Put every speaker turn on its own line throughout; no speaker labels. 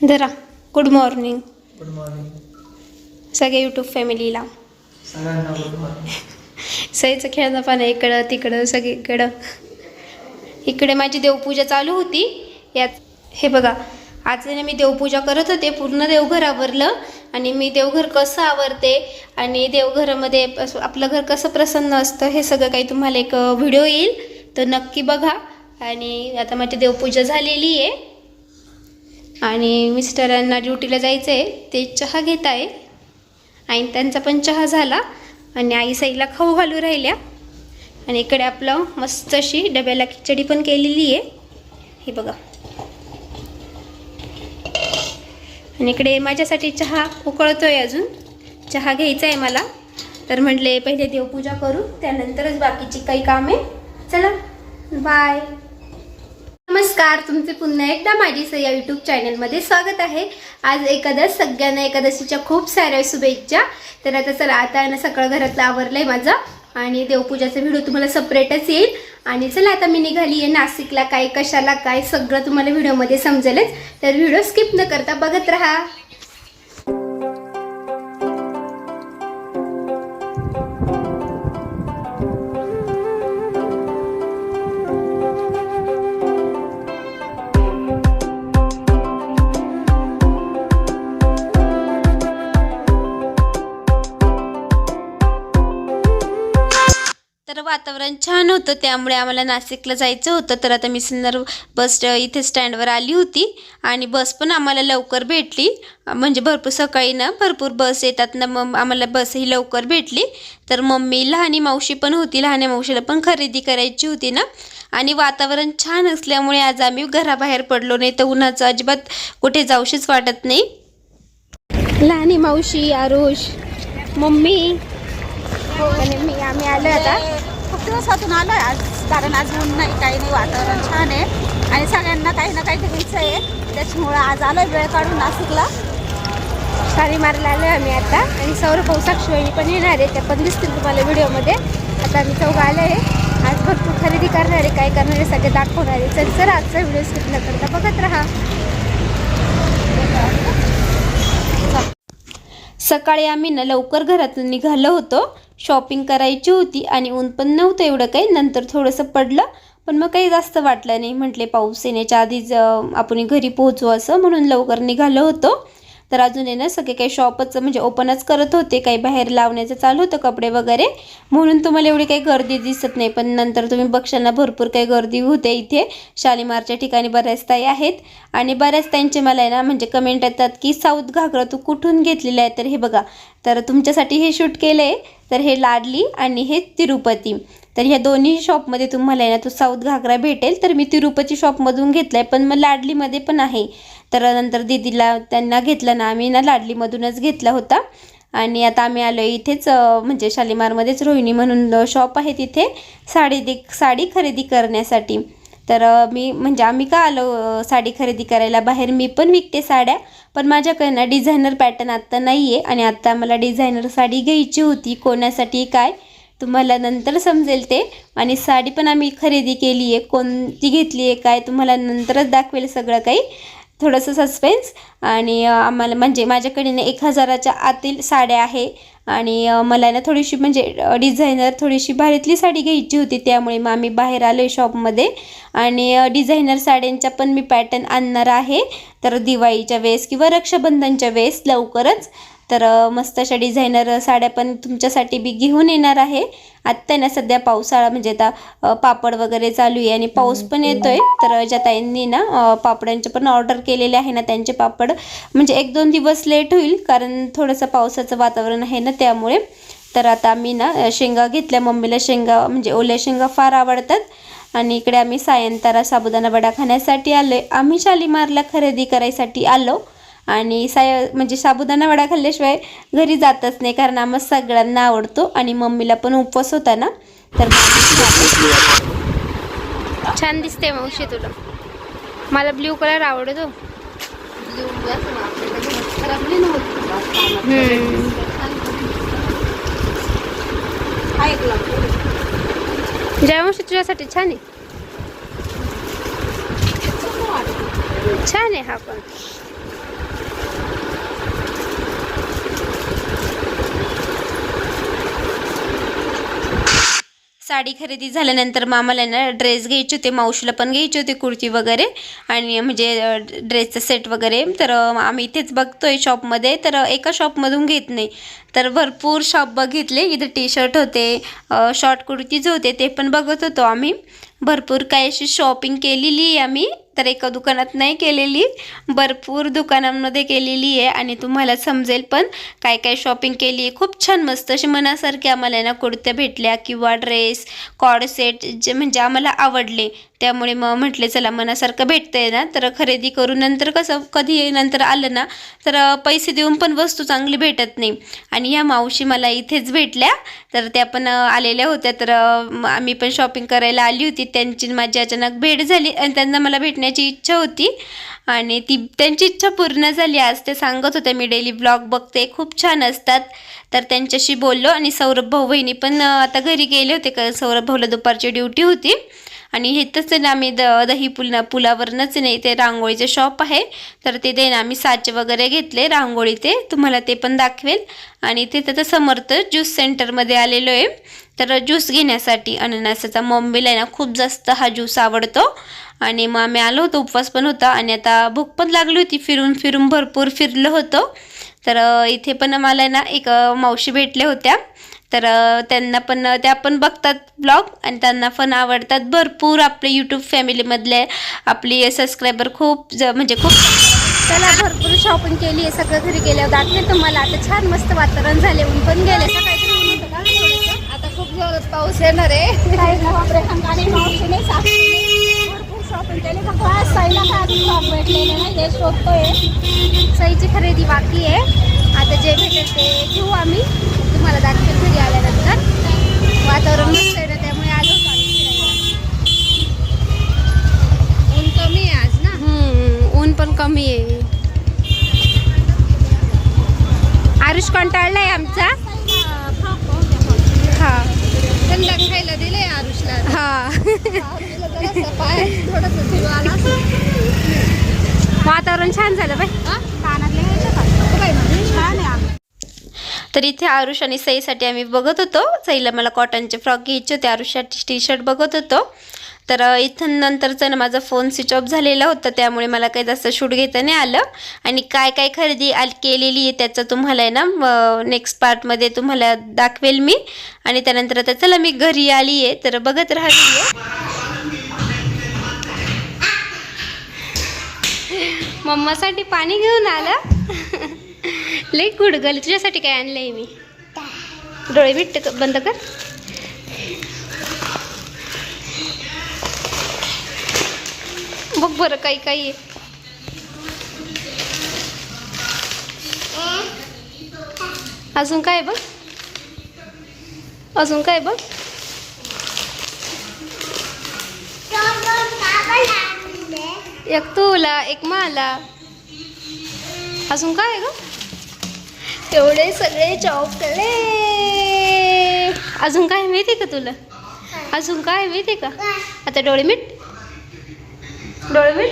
जरा good morning
good morning
सगळे YouTube फॅमिलीला
सगळ्यांना गुड मॉर्निंग
सईचं खेळणं पण आहे इकडं तिकडं सगळीकडं. इकडे माझी देवपूजा चालू होती. यात हे बघा आज मी देवपूजा करत होते पूर्ण देवघर आवरलं आणि मी देवघर कसं आवरते आणि देवघरामध्ये आपलं घर कसं प्रसन्न असतं हे सगळं काही तुम्हाला एक व्हिडिओ येईल. तर नक्की बघा. आणि आता माझी देवपूजा झालेली आहे. आणि मिस्टरांना ड्युटीला जायचं आहे ते चहा घेत आहे आणि त्यांचा पण चहा झाला आणि आई साईला खाऊ घालू राहिल्या. आणि इकडे आपलं मस्त अशी डब्याला खिचडी पण केलेली आहे. हे बघा. आणि इकडे माझ्यासाठी चहा उकळतोय अजून. चहा घ्यायचा आहे मला. तर म्हटले पहिले देवपूजा करू त्यानंतरच बाकीची काही कामे. चला बाय नमस्कार तुमचे पुन्हा एकदा माझी सह्या यूट्यूब चॅनलमध्ये स्वागत आहे. आज एकादश सगळ्यांना एकादशीच्या खूप साऱ्या शुभेच्छा. तर आता चला आता आहे ना सकाळ घरातलं आवरलं आहे माझं आणि देवपूजाचा व्हिडिओ तुम्हाला सपरेटच येईल. आणि चला आता मी निघाली आहे नाशिकला काय कशाला काय सगळं तुम्हाला व्हिडिओमध्ये समजेलच. तर व्हिडिओ स्किप न करता बघत राहा. वातावरण छान होतं. त्यामुळे आम्हाला नाशिकला जायचं होतं. तर आता मी सिन्नर बस इथे स्टँडवर आली होती. आणि बस पण आम्हाला लवकर भेटली. म्हणजे भरपूर सकाळी ना भरपूर बस येतात ना. मग आम्हाला बसही लवकर भेटली. तर मम्मी लहानी मावशी पण होती. लहानी मावशीला पण खरेदी करायची होती ना. आणि वातावरण छान असल्यामुळे आज आम्ही घराबाहेर पडलो. नाही तर उन्हाचं अजिबात कुठे जाऊशीच वाटत नाही. लहानी मावशी आरुष मम्मी. आणि मी आम्ही आलो आता.
खूप दिवसातून आहे आज कारण आज ऊन नाही काही नाही वातावरण छान आहे. आणि सगळ्यांना काही ना काही घ्यायचं आहे. त्याच्यामुळं आज आलोय वेळ काढून नाशिकला.
साडी मारायला आलो आम्ही आता. आणि सौर पावसाक्षी पण येणार आहे. त्या पण दिसतील तुम्हाला व्हिडिओमध्ये. आता आम्ही चौघं आलो आहे आज भरपूर खरेदी करणार आहे. काय करणार आहे सगळे दाखवणार आहे. चल सर आजचा व्हिडिओ स्किप न करता बघत राहा. सकाळी आम्ही ना लवकर घरातून निघालो होतो. शॉपिंग करायची होती आणि ऊन पण नव्हतं एवढं काही. नंतर थोडंसं पडलं पण मग काही जास्त वाटलं नाही. म्हटले पाऊस येण्याच्या आधीच आपण घरी पोहोचू असं म्हणून लवकर निघालो होतो. तर अजून आहे ना सगळे काही शॉपच म्हणजे ओपनच करत होते काही बाहेर लावण्याचं चालू होतं कपडे वगैरे. म्हणून तुम्हाला एवढी काही गर्दी दिसत नाही पण नंतर तुम्ही बक्षांना भरपूर काही गर्दी होते इथे. शालिमारच्या ठिकाणी बऱ्याच ताई आहेत. आणि बऱ्याच ताईंचे मला आहे ना म्हणजे कमेंट येतात की साऊथ घागरा तू कुठून घेतलेला आहे? तर हे बघा तर तुमच्यासाठी हे शूट केलं आहे तर हे लाडली आणि हे तिरुपती. तर ह्या दोन्ही शॉपमध्ये तुम्हाला आहे ना तो साऊथ घागरा भेटेल. तर मी तिरुपती शॉपमधून घेतला आहे पण मग लाडलीमध्ये पण आहे. तर नंतर दीदीला त्यांना घेतलं ना आम्ही ना लाडलीमधूनच घेतला होता. आणि आता आम्ही आलो इथेच म्हणजे शालीमारमध्येच रोहिणी म्हणून शॉप आहे तिथे साडी दे साडी खरेदी करण्यासाठी. तर मी म्हणजे आम्ही का आलो साडी खरेदी करायला? बाहेर मी पण विकते साड्या पण माझ्याकडे ना डिझायनर पॅटर्न आत्ता नाही आहे आणि आत्ता मला डिझायनर साडी घ्यायची होती कोणासाठी काय? तुम्हाला नंतर समजेल ते. आणि साडी पण आम्ही खरेदी केली आहे कोणती घेतली आहे काय? तुम्हाला नंतरच दाखवेल सगळं काही. थोडंसं सस्पेन्स आणि आम्हाला म्हणजे माझ्याकडे ना एक हजाराच्या आतील साड्या आहे. आणि मला ना थोडीशी म्हणजे डिझायनर थोडीशी भारीतली साडी घ्यायची होती. त्यामुळे मग आम्ही बाहेर आलो आहे शॉपमध्ये आणि डिझायनर साड्यांचा पण मी पॅटर्न आणणार आहे. तर दिवाळीच्या वेळेस किंवा रक्षाबंधनच्या वेळेस लवकरच तर मस्त अशा डिझायनर साड्या पण तुमच्यासाठी बी घेऊन येणार आहे. आत्ता ना सध्या पावसाळा म्हणजे आता पापड वगैरे चालू आहे आणि पाऊस पण येतोय. तर ज्या ताईंनी ना पापडांचे पण ऑर्डर केलेले आहे ना त्यांचे पापड म्हणजे एक दोन दिवस लेट होईल कारण थोडंसं पावसाचं वातावरण आहे ना त्यामुळे. तर आता आम्ही ना शेंगा घेतल्या मम्मीला शेंगा म्हणजे ओल्या शेंगा फार आवडतात. आणि इकडे आम्ही सायंतारा साबुदाणा वडा खाण्यासाठी आलो आहे आम्ही शालीमारला खरेदी करायसाठी आलो. आणि साय म्हणजे साबुदाणा वडा खाल्ल्याशिवाय घरी जातच नाही कारण आम्हाला सगळ्यांना आवडतो आणि मम्मीला पण उपवास होता ना तर छान दिसते मावशी तुला. मला ब्ल्यू कलर आवडतो. हम्म. जय मावशी तुझ्यासाठी छान आहे. छान आहे हा पण. साडी खरेदी झाल्यानंतर मामाला ना ड्रेस घ्यायचे होते मावशीला पण घ्यायचे होते कुर्ती वगैरे. आणि म्हणजे ड्रेसचं सेट वगैरे. तर आम्ही इथेच बघतोय शॉपमध्ये तर एका शॉपमधून घेत नाही. तर भरपूर शॉप बघितले. इथं टी शर्ट होते शॉर्ट कुर्तीज होते ते पण बघत होतो आम्ही. भरपूर काही अशी शॉपिंग केलेली आहे आम्ही. तर एका दुकानात नाही केलेली भरपूर दुकानांमध्ये केलेली आहे आणि तुम्हाला समजेल पण काय काय शॉपिंग केली आहे. खूप छान मस्त अशी मनासारखी आम्हाला ना कुर्त्या भेटल्या किंवा ड्रेस कॉड सेट जे म्हणजे आम्हाला आवडले. त्यामुळे मग म्हटले चला मनासारखं भेटतं आहे ना. तर खरेदी करून नंतर कसं कधी नंतर आलं ना तर पैसे देऊन पण वस्तू चांगली भेटत नाही. आणि ह्या मावशी मला इथेच भेटल्या. तर त्या पण आलेल्या होत्या. तर आम्ही पण शॉपिंग करायला आली होती. त्यांची माझी अचानक भेट झाली आणि त्यांना मला करण्याची इच्छा होती. आणि ती त्यांची इच्छा पूर्ण झाली. आज ते सांगत होते मी डेली ब्लॉग बघते. खूप छान असतात. तर त्यांच्याशी बोललो आणि सौरभ भाऊ बहिणी पण आता घरी गेले होते. का सौरभ भाऊला दुपारची ड्युटी होती. आणि हेतच आहे ना आम्ही द दही पुला पुलावरनंच नाही ते रांगोळीचं शॉप आहे. तर ते देणं आम्ही साचे वगैरे घेतले रांगोळी ते. तुम्हाला ते पण दाखवेल. आणि तिथं तर समर्थ ज्यूस सेंटरमध्ये आलेलो आहे. तर ज्यूस घेण्यासाठी अननसाचा मम्मीला आहे ना खूप जास्त हा ज्यूस आवडतो. आणि मग आम्ही आलो होतो उपवास पण होता. आणि आता भूक पण लागली होती फिरून फिरून भरपूर फिरलो होतो. तर इथे पण मला ना एक मावशी भेटल्या होत्या. तर त्यांना पण त्या पण बघतात ब्लॉग आणि त्यांना पण आवडतात. भरपूर आपले यूट्यूब फॅमिलीमधले आपली सबस्क्रायबर खूप ज म्हणजे खूप
चला भरपूर शॉपिंग केली आहे सगळं घरी गेल्यावर दाखवे तुम्हाला. आता छान मस्त वातावरण झाले ऊन पण गेले सकाळी का?
आता खूप जोरात पाऊस येणार आहे.
काही आणि भरपूर शॉपिंग केली. साईला काय अजून नाही ते शोधतोय. सईची खरेदी बाकी आहे. आता जे भेटेल ते घेऊ आम्ही. तुम्हाला दाखवेल घरी आल्यानंतर. वातावरण मस्त आहे ना त्यामुळे आलो होतो आम्ही फिरायला.
ऊन कमी आहे आज ना?
ऊन पण कमी आहे. आरुष कंटाळलाय आमचा?
साईला फ्रॉक पाहून द्या.
हा.
त्यांना खायला दिले आरुषला
हा वातावरण छान झालं बाई
कानातले घ्यायचे का तो काय म्हणजे छान आहे आम्ही
तर इथे आरुष आणि सईसाठी आम्ही बघत होतो. सईला मला कॉटनचे फ्रॉक घ्यायचे होते. आरुषसाठी टी शर्ट बघत होतो. तर इथून नंतरचं ना माझा फोन स्विच ऑफ झालेला होता. त्यामुळे मला काही जास्त शूट घेता नाही आलं. आणि काय काय खरेदी आल केलेली आहे त्याचं तुम्हाला आहे ना नेक्स्ट पार्टमध्ये तुम्हाला दाखवेल मी. आणि त्यानंतर आता चला मी घरी आली आहे. तर बघत राहिली आहे मम्मासाठी पाणी घेऊन आलं. लई गुडगल तुझ्यासाठी काय आणलंय मी? डोळे मिट बंद कर. बघ बरं काही काही आहे. अजून काय बघ? अजून काय बघ? एक तुला एक मला. अजून काय आहे ग? तेवढे सगळे चॉकलेट अजून काय माहिती का तुला? अजून काय माहिती का? आता डोळे मीठ डोळे मीठ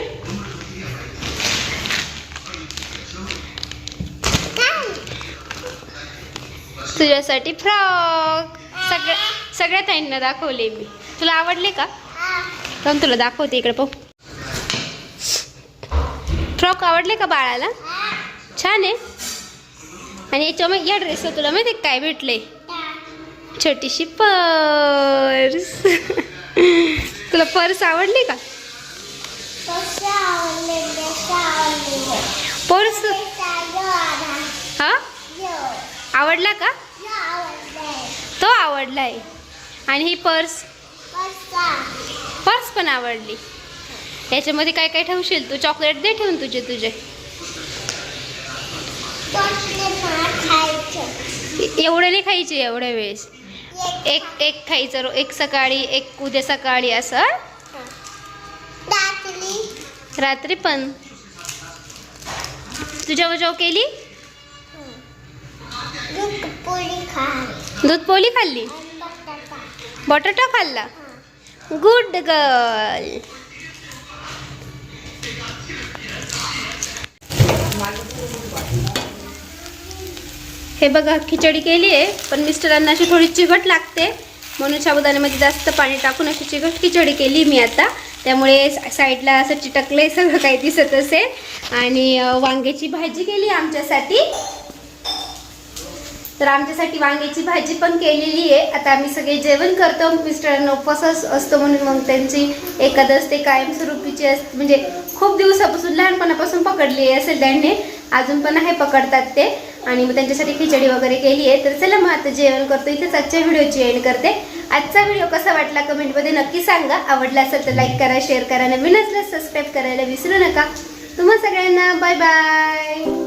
तुझ्यासाठी फ्रॉक. सगळ्या सगळ्या ताईंना दाखवले मी. तुला आवडले का? पण तुला दाखवते इकडे पाहू. फ्रॉक आवडले का बाळाला? छान आहे. आणि याच्यामुळे या ड्रेसवर तुला माहिती आहे काय भेटले छोटीशी पर्स. तुला पर्स आवडली का? पर्स? हा? आवडला का? तो आवडलाय. आणि ही पर्स? पर्स पण आवडली. याच्यामध्ये काय काय ठेवशील तू? चॉकलेट दे ठेवून तुझे तुझे. एवढं नाही खायचे एवढ्या वेळेस. एक एक खायचं रो- एक सकाळी एक उद्या सकाळी असं. रात्री पण. तुझ्या वजाव केली? दूध पोळी खाल्ली? बटाटा. खाल्ला? गुड गर्ल हे बघा खिचडी केली आहे पण मिस्टरांना अशी थोडी चिकट लागते. म्हणून साबुदाण्यामध्ये जास्त पाणी टाकून अशी चिघट खिचडी केली मी आता. त्यामुळे सा- साईडला असं चिटकलंय सगळं काही दिसत असेल आणि वांग्याची भाजी केली आमच्यासाठी. तर आमच्यासाठी वांग्याची भाजी पण केलेली आहे. आता आम्ही सगळे जेवण करतो. मिस्टरांना उपवासच असतो म्हणून मग त्यांची एकादश ते कायमस्वरूपीची अस म्हणजे खूप दिवसापासून लहानपणापासून पकडली असेल त्यांनी. अजून पण आहे पकडतात ते. आणि मग त्यांच्यासाठी खिचडी वगैरे केली आहे. तर चला मग आता जेवण करतो. इथेच आजच्या व्हिडिओची एंड करते. आजचा व्हिडिओ कसा वाटला कमेंटमध्ये नक्की सांगा. आवडला असेल तर लाईक करा शेअर करा. नवीन असल्यास सबस्क्राईब करायला विसरू नका. तुम्हा सगळ्यांना बाय बाय